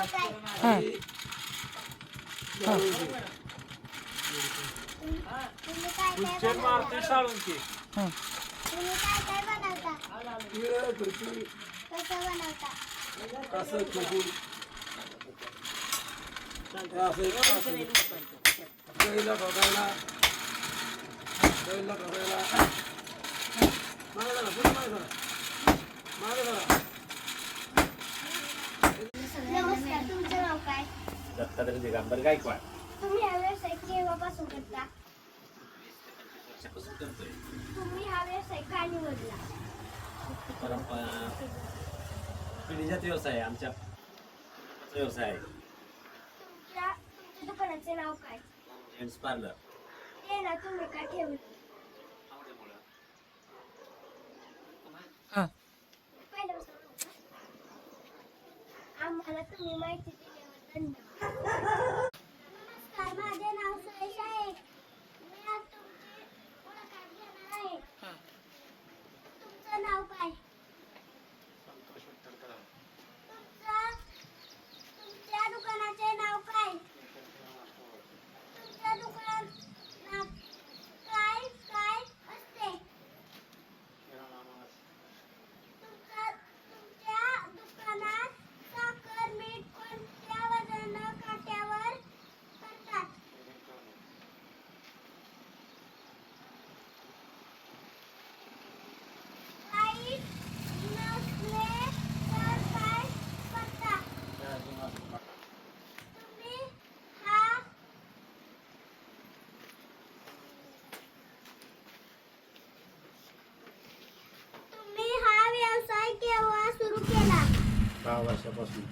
नाव काय हां. हां तुम्ही काय दत्तात्रय दिगंबर गायकवाड तुम्ही हा व्यवसाय केव्हापासून करता वर्षापासून करतोय? तुम्ही हा व्यवसाय का निवडला परंपरा. पिढीजात व्यवसाय आहे आमच्या व्यवसाय आहे. तुमच्या तुमच्या दुकानाचे नाव काय? Gents parlour. ते ना तुम्ही का ठेवलं? हां. पहिल्यापासून. आम्हाला तुम्ही माहिती दिल्यावर धन्यवाद. केला दहा वर्षापासून